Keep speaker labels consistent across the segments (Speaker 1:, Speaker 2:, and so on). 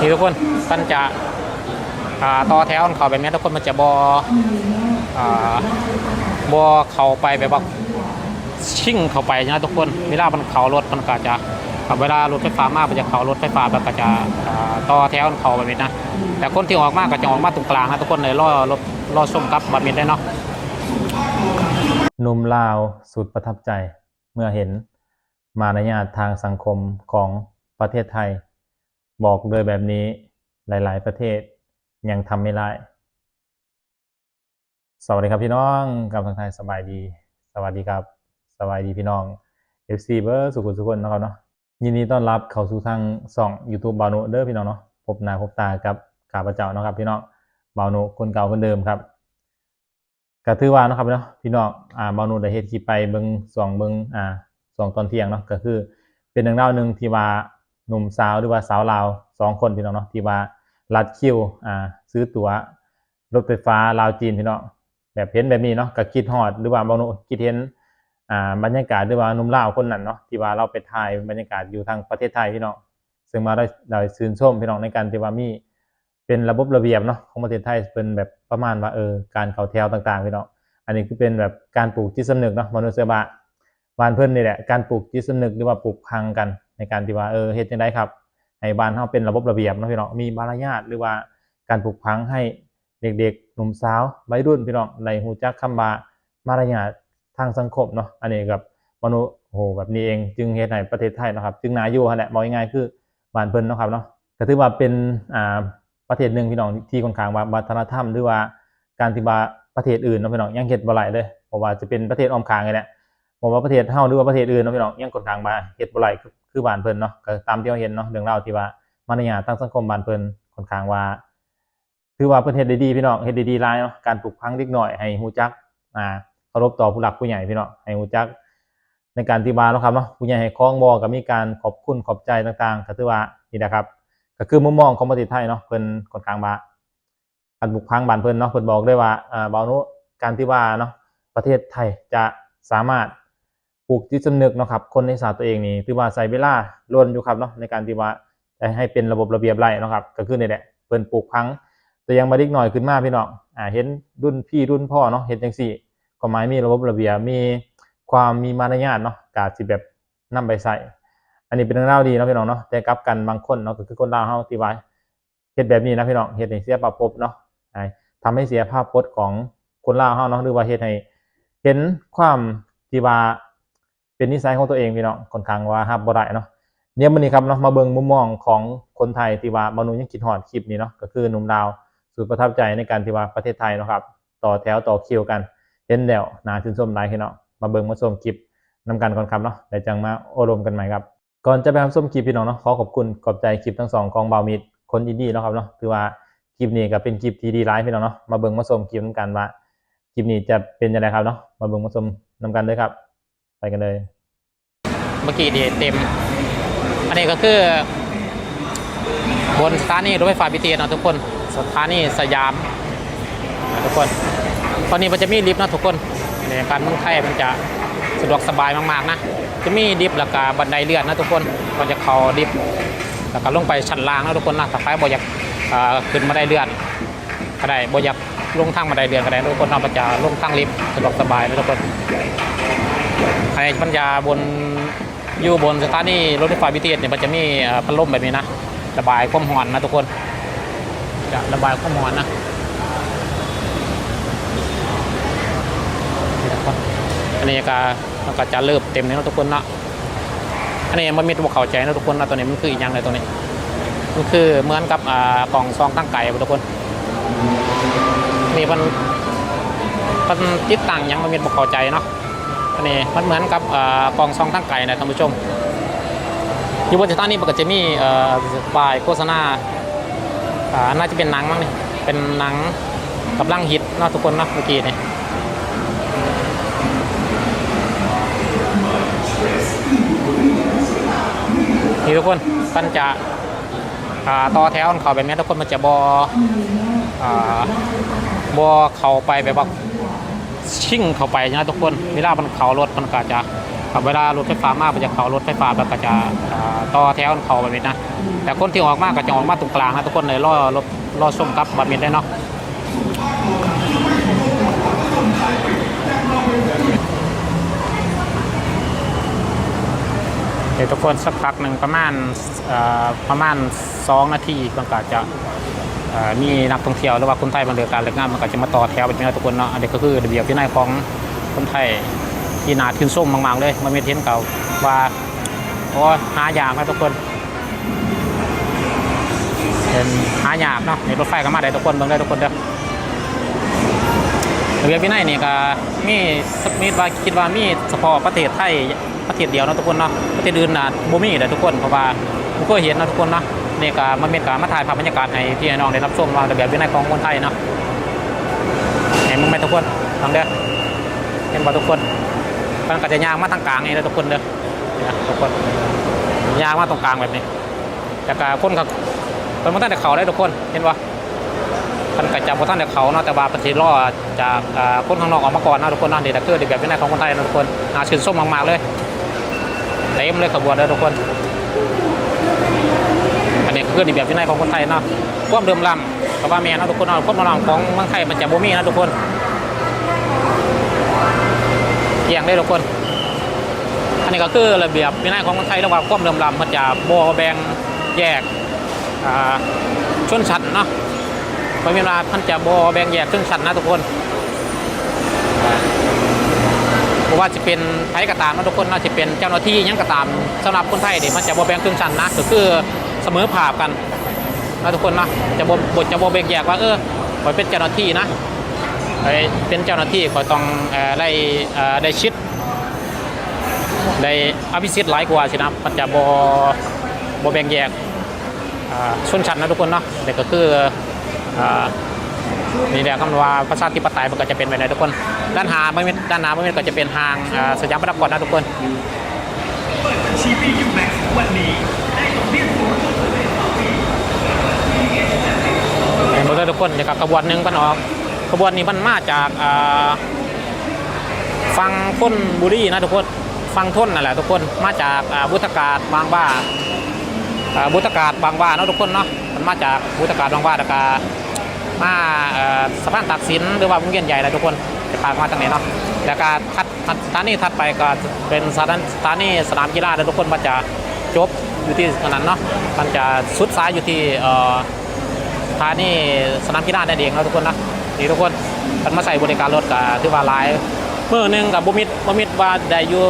Speaker 1: นี่ทุกคนมันจะต่อแถวเขาแบบนี้ทุกคนมันจะบอบอเข้าไปแบบว่าชิ่งเข้าไปนะทุกคนเวลามันเขารถมันก็จะเวลารถไฟฟ้ามากมันจะเขารถไฟฟ้ามันก็จะต่อแถวเขาแบบนี้นะแต่คนที่ออกมากก็จะออกมาตรงกลางนะทุกคนเลยรอรถรอชมกับแบบนี้ได้เนาะ
Speaker 2: หนุ่มลาวสุดประทับใจเมื่อเห็นมารยาททางสังคมของประเทศไทย บอกเลยแบบนี้หลาย ๆ ประเทศยังทำไม่ได้ สวัสดีครับพี่น้องกับทางไทยสบายดี สวัสดีครับ สบายดีพี่น้อง FC เบอร์สุขุสุขนนะครับเนาะยินดีต้อนรับเข้าสู่ทางสอง YouTube บาโนเด้อพี่น้องเนาะพบหน้าพบตากับข้าพเจ้าเนาะครับพี่น้องบาโนคนเก่าคนเดิมครับก็ถือว่านะครับเนาะพี่น้องอ่าบางนูได้เฮ็ดคลิปไปเบิ่งสองเบิ่งอ่าสองตอนเที่ยงเนาะก็คือเป็นเรื่องราวหนึ่งที่ว่า หนุ่มสาวหรือว่าสาวลาวสองคนพี่น้องเนาะที่ว่ารัดคิวอ่าซื้อตั๋วรถไฟฟ้าลาวจีนพี่น้องแบบเห็นแบบนี้เนาะก็คิดฮอดหรือว่าบางคิดเห็นอ่าบรรยากาศหรือว่าหนุ่มลาวคนนั้นเนาะที่ว่าเราไปถ่ายบรรยากาศอยู่ทางประเทศไทยพี่น้องซึ่งมาได้ได้ชื่นชมพี่น้องในการที่ว่ามีเป็นระบบระเบียบเนาะของประเทศไทยเป็นแบบประมาณว่าเออการเข้าแถวต่างๆพี่น้องอันนี้คือเป็นแบบการปลูกจิตสำนึกเนาะมนุษยบะบ้านเพิ่นนี่แหละการปลูกจิตสำนึกหรือว่าปลูกพังกัน ในการที่ว่าเออเฮ็ดจังไดครับให้บ้านเฮาเป็นระบบระเบียบเนาะพี่น้องมีมารยาทหรือว่าการปลูกพังให้เด็กๆหนุ่มสาววัยรุ่นพี่น้องในฮู้จักคำว่ามารยาททางสังคมเนาะอันนี้กับมนุษย์โอ้โหแบบนี้เองจึงเฮ็ดให้ประเทศไทยนะครับ จึงนาอยู่หั่นแหละบอกง่ายๆคือบ้านเพิ่นเนาะครับเนาะก็ถือว่าเป็นอ่าประเทศหนึ่งพี่น้องที่ค่อนข้างว่าวัฒนธรรมหรือว่าการที่ว่าประเทศอื่นเนาะพี่น้องยังเฮ็ดบ่ไหลเลยเพราะว่าจะเป็นประเทศอ้อมข้างนี่แหละผมว่าประเทศเฮาหรือว่าประเทศอื่นเนาะพี่น้องยังค่อนข้างมาเฮ็ดบ่ไหลคือ คือบ้านเพิ่นเนาะก็ตามที่เราเห็นเนาะเรื่องราที่ว่ามารยาททางสังคมบ้านเพิ่นค่อนข้างว่าถือว่าเพิ่นเฮ็ดได้ดีพี่น้องเฮ็ดด้ดีหลายเนาะการปลูกพังเล็กน้อยให้ฮู้จักอ่าเคารพต่อผู้หลักผู้ใหญ่พี่น้องให้ฮู้จักในการที่ว่าเนาะครับเนาะผู้ใหญ่ให้คล้องบ่ก็มีการขอบคุณขอบใจต่างๆก็ถือว่านี่นะครับ ก็คือมุมมองของประเทศไทยเนาะเพิ่นค่อนข้างว่าการบุกพังบ้านเพิ่นเนาะเพิ่นบอกได้ว่าอ่าบาวนุการที่ว่าเนาะประเทศไทยจะสามารถ ปลูกจิตสำนึกเนาะครับคนในศาสตร์ตัวเองนี่ถือว่าใช้เวลาล้วนอยู่ครับเนาะในการที่ว่าให้เป็นระบบระเบียบไรเนาะครับก็คือนี่แหละเพิ่นปลูกพังแต่ยังมาเล็กหน่อยขึ้นมาพี่น้องอ่าเห็นรุ่นพี่รุ่นพ่อเนาะเห็นจังซี่ก็หมายมีระบบระเบียบมีความมีมารยาทเนาะกาสิแบบนํไปใส่อันนี้เป็นเรื่องราดีเนาะพี่น้องเนาะแต่กลับกันบางคนเนาะก็คือคนลาวเฮาที่ว่าเฮ็ดแบบนี้นะพี่น้องเฮ็ดให้เสียประภพเนาะใช่ทำให้เสียภาพพจน์ของคนลาวเฮาเนาะหรือว่าเฮ็ดให้เห็นความที่ว่า เป็นนิสัยของตัวเองพี่น้องค่อนข้างว่ารับบ่ได้เนาะเนี่ยมื้อนี้ครับเนาะมาเบิ่งมุมมองของคนไทยที่ว่าบานุยังคิดฮอดคลิปนี้เนาะก็คือหนุ่มลาวสุดประทับใจในการที่ว่าประเทศไทยเนาะครับต่อแถวต่อคิวกันเห็นแล้วนาชื่นชมหลายพี่น้องมาเบิ่งมาชมคลิปนํกันก่อนครับเนาะเดี๋ยวจังมาโอรมกันใหม่ครับก่อนจะไปรับชมคลิปพี่น้องเนาะขอขอบคุณขอบใจคลิปทั้งสองของบาวมิดคนอินดี้เนาะครับเนาะถือว่าคลิปนี้ก็เป็นคลิปที่ดีร้ายพี่น้องเนาะมาเบิ่งมาชมคลิปนำกันว่าคลิปนี้จะเป็นยังไงครับเนาะมาเบิ่งมาชมนำกันเลยครับ ไปกันเลย
Speaker 1: เมื่อกี้ดีเต็ม อันนี้ก็คือบนสถานีรถไฟฟ้าบีทีนะทุกคน สถานีสยามนะทุกคน ตอนนี้มันจะมีลิฟต์นะทุกคนในการเมืองไทยมันจะสะดวกสบายมากๆนะ จะมีลิฟต์แล้วก็บันไดเลื่อนนะทุกคนมันจะเข้าลิฟต์แล้วก็ลงไปชั้นล่างนะทุกคนนะถ้าใครบ่อยากขึ้นบันได้เลื่อนก็ได้บ่อยากลงทางบันไดเลื่อนก็ได้ทุกคนเราจะลงทางลิฟต์สะดวกสบายนะทุกคน ไอ้ปัญญาบนอยู่บนสถานีรถไฟฟ้า BTS เนี่ยมันจะมีพัดลมแบบนี้นะระบายความร้อนนะทุกคน จะระบายความร้อนนะนี่ทุกคนอันนี้ก็มันก็จะเริ่มเต็มเลยนะทุกคนนะอันนี้มันมีตัวเข้าใจนะทุกคนนะตัวนี้มันคืออีกอย่างเลยตัวนี้มันคือเหมือนกับกล่องซองตั้งไก่ทุกคนนี่มันมันติดตั้งยังมันมีตัวเข้าใจเนาะ อันนี้มันเหมือนกับกล่องซองทั้งไก่นะท่านผู้ชมอยู่บนสถานีมันก็จะมีป้ายโฆษณาอาน่าจะเป็นหนังมั้งนี่เป็นหนังกำลังฮิตนาะทุกคนนาะเมื่อกี้นี่นี่ทุกคนมันจะาต่อแถวของเขาแบบนี้ทุกคนมันจะบอ่าบเข้าไปแบบว่า ชิ่งเข้าไปนะทุกคนเวลามันเขารถมันก็จะเวลารถไฟฟ้ามาก็จะเขารถไฟฟ้าแบบก็จะต่อแถวเขาแบบนี้นะแต่คนที่ออกมากก็จะออกมาตรงกลางนะทุกคนเลยรอรถรอชมกับแบบนี้ได้เนาะเดี๋ยวทุกคนสักพักหนึ่งประมาณประมาณ 2 นาทีมันก็จะ มีนักท่องเที่ยวหรือว่าคนไทยบาเรือการเลิกงานมันก็จะมาต่อแถวแบบนี้นะทุกคนเนาะอันนี้ก็คือระเบียบวินัยของคนไทยที่นาทืนส้มมากๆเลยมันมีเทนเก่าว่าโอ้หายากนะทุกคนเป็นหายากเนาะนี่รถไฟก็มาได้ทุกคนเบิ่งได้ทุกคนเด้อเบียบวินัยนี่ก็มีมีว่าคิดว่ามีเฉพาะประเทศไทยประเทศเดียวเนาะทุกคนเนาะประเทศอื่นนะบ่มีแต่ทุกคนเพราะว่าบ่เคยเห็นเนาะทุกคนเนาะ นี่ก็มันเป็นการมาถ่ายภาพบรรยากาศให้พี่น้องได้รับชมว่าระเบียบวินัยของคนไทยเนาะเห็นมึงไหมทุกคนลองเด้อเห็นบ่ทุกคนมันก็จะยางมาทางกลางนี่เด้อทุกคนเด้อนี่นะทุกคนยางมาตรงกลางแบบนี้แต่ก็คนก็เพิ่นบ่ทันได้เขาได้ทุกคนเห็นบ่มันก็จะบ่ทันได้เขาเนาะแต่ว่าประเทศรอจากอ่าคนข้างนอกออกมาก่อนนะทุกคนเนาะนี่ก็คือแบบวินัยของคนไทยนะทุกคนน่าชื่นชมมากๆเลยเต็มเลยขบวนเลยทุกคน อันนี้ก็คือแบบวินัยของคนไทยเนาะความเดิมล้ำก็ว่าแม่นะทุกคนเนาะความเดิมล้ำของเมืองไทยมันจะบ่มีนะทุกคนเกี่ยงได้ทุกคน อันนี้ก็คือระเบียบวินัยของคนไทยแล้วว่าความเดิมล้ำมันจะบ่แบ่งแยกชนชั้นเนาะพระเวลาท่านจะบอแบ่งแยกชนชั้นนะทุกคนเพราะว่าจะเป็นไทยก็ตามนะทุกคนน่าจะเป็นเจ้าหน้าที่ยังก็ตามสำหรับคนไทยเดี๋ยวมันจะบอแบ่งชนชั้นนะก็คือ สมอภาพกันนะทุกคนนะจะบอบจะบอแบ่งแยกว่าเออคอเป็นเจ้าหน้าที่นะคอเป็นเจ้าหน้าที่คอต้องออได้ได้ชิดได้อภิสิทธิ์หลายกว่าสินะมันจะบอบอแบ่งแยกอ่าชนชั้นนะทุกคนเนาะเด็กก็คืออนี่แหละคำว่าประชาธิปไตยมันก็จะเป็นไปในทุกคน ด้านหาไม่ด้านหน้าไม่มีก็จะเป็นทางสยามพารากอนนะทุกคน
Speaker 3: ชีพียูแม็กซ์วันนี้ได้ดอกเบี้ยสูงสุดเลย
Speaker 1: เลยทุกคนเดี๋ยวกับขบวนหนึ่งมันออกขบวนนี้มันมาจากอ่าฟังพ้นบุรีนะทุกคนฟังทนนั่นแหละทุกคนมาจากบุตรกาศบางบ้าอ่าบุตรกาศบางบ้าเนาะทุกคนเนาะมันมาจากบุตรกาศบางบ้าแล้วก็มาสะพานตากสินหรือว่าวงเวียนใหญ่นะทุกคนจะพามาทางไหนเนาะแล้วก็ถัดถัดสถานีถัดไปก็เป็นสถานสถานีสนามกีฬานะทุกคนมันจะจบอยู่ที่ตรงนั้นเนาะมันจะสุดซ้ายอยู่ที่ เอ่อสนีสนามกีฬาได้เองแล้วทุกคนนะนี่ทุกคนมันมาใส่บริการรถกับที่ว่าหลายเมื่อหนึงกับบุมิดบุมิดว่าได้อยู่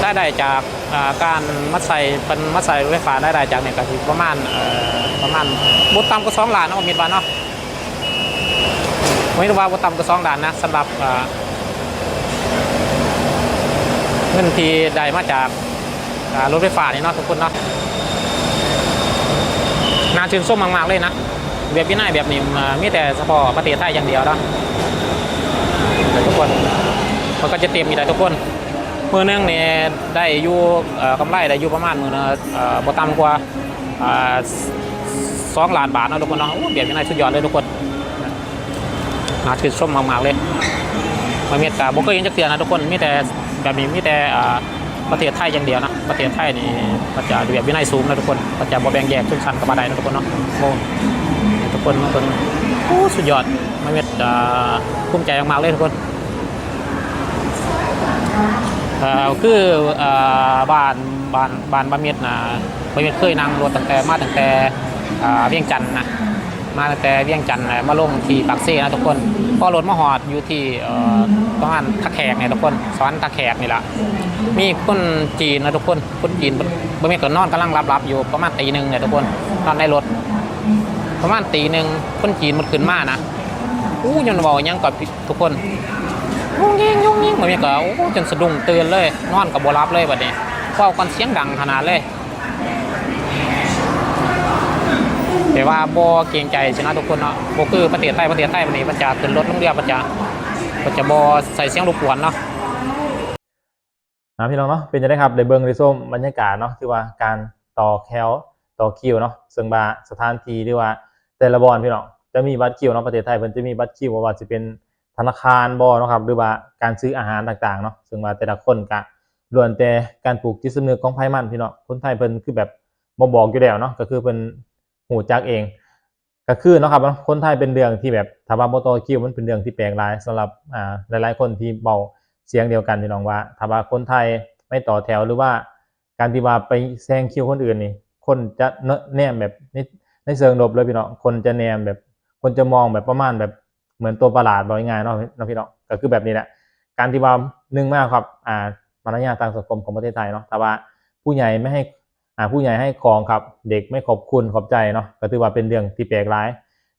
Speaker 1: ได้ได้จากการมาใส่เป็นมาใส่รถไฟฟ้าได้ได้จากเนี่ยก็คือประมาณเอ่อประมาณบุตรต่ำก็สองล้านนะบุมิดว่าเนาะไม่รู้ว่าบุตรต่ำก็สองล้านนะสำหรับเงินที่ได้มาจากรถไฟฟ้านี่เนาะทุกคนเนาะ น่าชื่นชมมากๆเลยนะแบบวินัยแบบนี้มีแต่เฉพาะประเทศไทยอย่างเดียวนะทุกคนมันก็จะเต็มอยู่ได้ทุกคนมือนึงเนี่ยได้อยู่กำไรได้อยู่ประมาณมือนะบ่ต่ำกว่าสองล้านบาทนะทุกคนเนาะโอ้แบบวินัยสุดยอดเลยทุกคนน่าชื่นชมมากๆเลยมันมีแต่บ่เคยเห็นจักเทื่อนะทุกคนมีแต่แบบนี้มีแต่ ประเทศไทยอย่างเดียวนะประเทศไทยนี่มันจะระเบียบวินัยสูงนะทุกคนมันจะบ่แบ่งแยกชนชั้นกับมาได้นะทุกคนเนาะโอ้ทุกคนทุกคนโอ้สุดยอดมันมีอ่าภูมิใจมากๆเลยทุกคนคือบ้านบ้านบ้านบะเม็ดนะบะเม็ดเคยนั่งรถตั้งแต่มาตั้งแต่เวียงจันทน์นะ มาตั้งแต่เวียงจันทน์มาลงที่ปากเซ่นะทุกคนพอรถมาหอดอยู่ที่เอ่อประมาณตะแขกเนี่ยทุกคนสวรรค์ตะแขกนี่แหละมีคนจีนนะทุกคนคนจีนบางทีก็นอนกำลังรับๆอยู่ประมาณตีหนึ่งเนี่ยทุกคนนอนในรถ ประมาณตีหนึ่งคนจีนมันขึ้นมานะอู้ยันบอกยังกับทุกคนยุ่งยิงยุ่งยิงบางทีก็โอ้จนสะดุ้งตื่นเลย นอนกับบัรับเลยแบบนี้เว่ากันเสียงดังขนาดเลย แต่ว่าบ่เกรงใจชนะทุกคนเนาะบ่คือประเทศไทยประเทศไทยวันนี้มันจะขึ้นรถลงเรือมันจะมันจะบ่ใส่เสียงรบกวนเนาะ
Speaker 2: นะพี่น้องเนาะเป็นจะได้ครับได้เบิ่งได้ส้มบรรยากาศเนาะที่ว่าการต่อแคลต่อคิวเนาะซึ่งบาสถานที่ที่ว่าแต่ละบอลพี่น้องจะมีบัตรคิวเนาะประเทศไทยเพิ่นจะมีบัตรคิวว่าว่าสิเป็นธนาคารบ่เนาะครับหรือว่าการซื้ออาหารต่างๆเนาะซึ่งว่าแต่ละคนก็ล้วนแต่การปลูกจิตสำนึกของไผมันพี่น้องคนไทยเพิ่นคือแบบบ่บอกอยู่แล้วเนาะก็คือเพิ่น หูจักเองก็คือเนาะครับคนไทยเป็นเรื่องที่แบบถ้าว่าบ่ต่อคิวมันเป็นเรื่องที่แปลกหลายสำหรับอ่าหลาย ๆ คนที่เบาเสียงเดียวกันพี่น้องว่าถ้าว่าคนไทยไม่ต่อแถวหรือว่าการที่ว่าไปแซงคิวคนอื่นนี่ คนจะเนอะแนมแบบในในเชิงลบเลยพี่น้องคนจะแนมแบบ คนจะมองแบบประมาณแบบเหมือนตัวประหลาดบอกง่ายเนาะเนาะพี่น้องก็คือแบบนี้แหละการที่ว่าหนึ่งมากครับอ่ามารยาททางสังคมของประเทศไทยเนาะถ้าว่าผู้ใหญ่ไม่ให้ อ่าผู้ใหญ่ให้ของครับ เด็กไม่ขอบคุณขอบใจเนาะก็ถือว่าเป็นเรื่องที่แปลกร้าย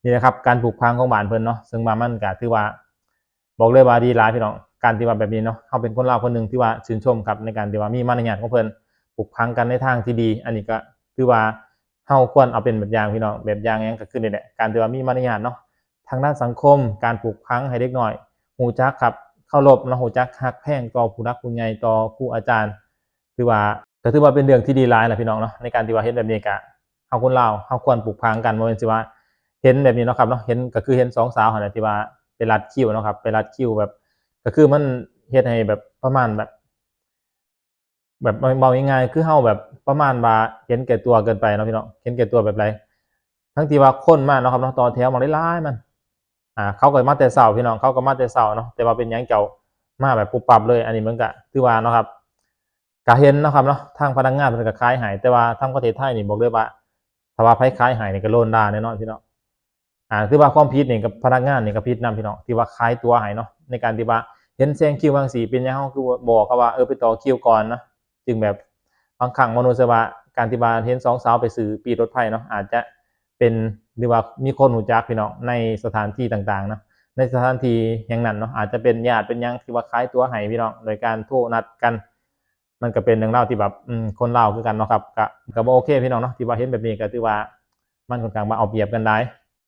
Speaker 2: นี่นะครับการปลูกพังของบ้านเพิ่นเนาะซึ่งบามันก็ถือว่า บอกเลยว่าดีหลายพี่น้องการที่ว่าแบบนี้เนาะเขาเป็นคนเล่าคนหนึ่งที่ว่าชื่นชมครับในการที่ว่ามีมารยาทของเพิ่นปลูกพังกันในทางที่ดี อันนี้ก็ถือว่าเฮาควรเอาเป็นแบบอย่างพี่น้องแบบอย่างหยังก็คือนี่แหละการที่ว่ามีมารยาทเนาะทางด้านสังคม การปลูกพังให้เด็กน้อยหูจักครับเคารพเนาะหูจักฮักแพงต่อผู้รักผู้ใหญ่ต่อครูอาจารย์ ถือว่า ก็ถือว่าเป็นเรื่องที่ดีหลายแหละพี่น้องเนาะในการที่ว่าเฮ็ดแบบนี้ก็เฮาคนลาวเฮาควรปลูกพังกันบ่แม่นสิว่าเห็นแบบนี้เนาะครับเนาะเห็นก็คือเห็นสองสาวหั่นน่ะที่ว่าไปรัดคิวเนาะครับไปรัดคิวแบบ ก็คือมันเฮ็ดให้แบบประมาณแบบ แบบเบาง่ายๆคือเฮาแบบประมาณว่าเห็นแก่ตัวเกินไปเนาะพี่น้องเห็นแก่ตัวแบบไรทั้งที่ว่าคนมากเนาะครับเนาะต่อแถวมาหลายๆมัน อ่า เขาก็มาแต่เช้าพี่น้องเขาก็มาแต่เช้าเนาะแต่ว่าเป็นหยังเจ้ามาแบบปุบปับเลย อันนี้มันก็ถือว่าเนาะครับ ก็เห็นนะครับเนาะทางพนักงานเพิ่นก็ขายให้แต่ว่าทางประเทศไทยนี่บอกเลยว่าถ้าว่าไผขายให้นี่ก็โลนดาแน่นอนพี่เน้องอ่าคือว่าความผิดนี่กับพนักงานนี่ก็ผิดนํพี่เน้องที่ว่าขายตัวให้เนาะในการที่ว่าเห็นแซงคิวบางสีเป็นยังเฮาคือบอกเขาว่าเออไปต่อคิวก่อนนะจึงแบบบางครั้งมนุษย์ว่าการที่ว่าเห็นสองสาวไปซื้อปีรถไฟเนาะอาจจะเป็นหรือว่ามีคนหูจักพี่น้องในสถานที่ต่างๆนะในสถานที่แห่างนั้นเนาะอาจจะเป็นญาติเป็นยังที่ว่าขายตัวให้พี่น้องโดยการโทรนัดกัน มันก็เป็นเรื่องเล่าที่แบบคนลาคือกันเนาะครับก็ก็บ่โอเคพี่น้องเนาะที่ว่าเห็นแบบนี้ก็ถือว่ามันค่อนข้างมาเอาเปรียบกันได้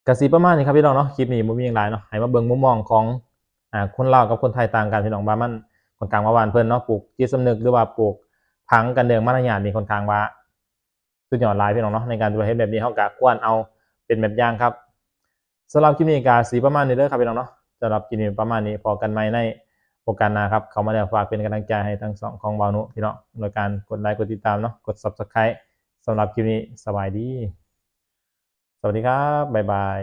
Speaker 2: กสีประมาณนี้ครับพี่น้องเนาะคลิปนี้บ่มีอย่างไรเนาะให้มาเบิ่งมุมมองของอ่าคนลากับคนไทยต่างกันพี่น้องว่ามันค่อนข้างว่าวานเพิ่นเนาะปลูกจิตสำนึกหรือว่าปลูกพังกันเดืองมารยาทนี่ค่อนข้างว่าสุดยอดหลายพี่น้องเนาะในการที่ว่าเฮ็ดแบบนี้เฮาก็ควรเอาเป็นแบบอย่างครับสำหรับคลิปนี้ก็สีประมาณนี้เด้อครับพี่น้องเนาะสำหรับคลิปนี้ประมาณนี้พอกันใหม่ใน โอกาสหน้าครับ เขามาแล้วฝากเป็นกำลังใจให้ทั้งสองของบานุพี่น้องโดยการกดไลค์กดติดตามเนาะกด Subscribe สำหรับคลิปนี้สบายดี สวัสดีครับ บ๊ายบาย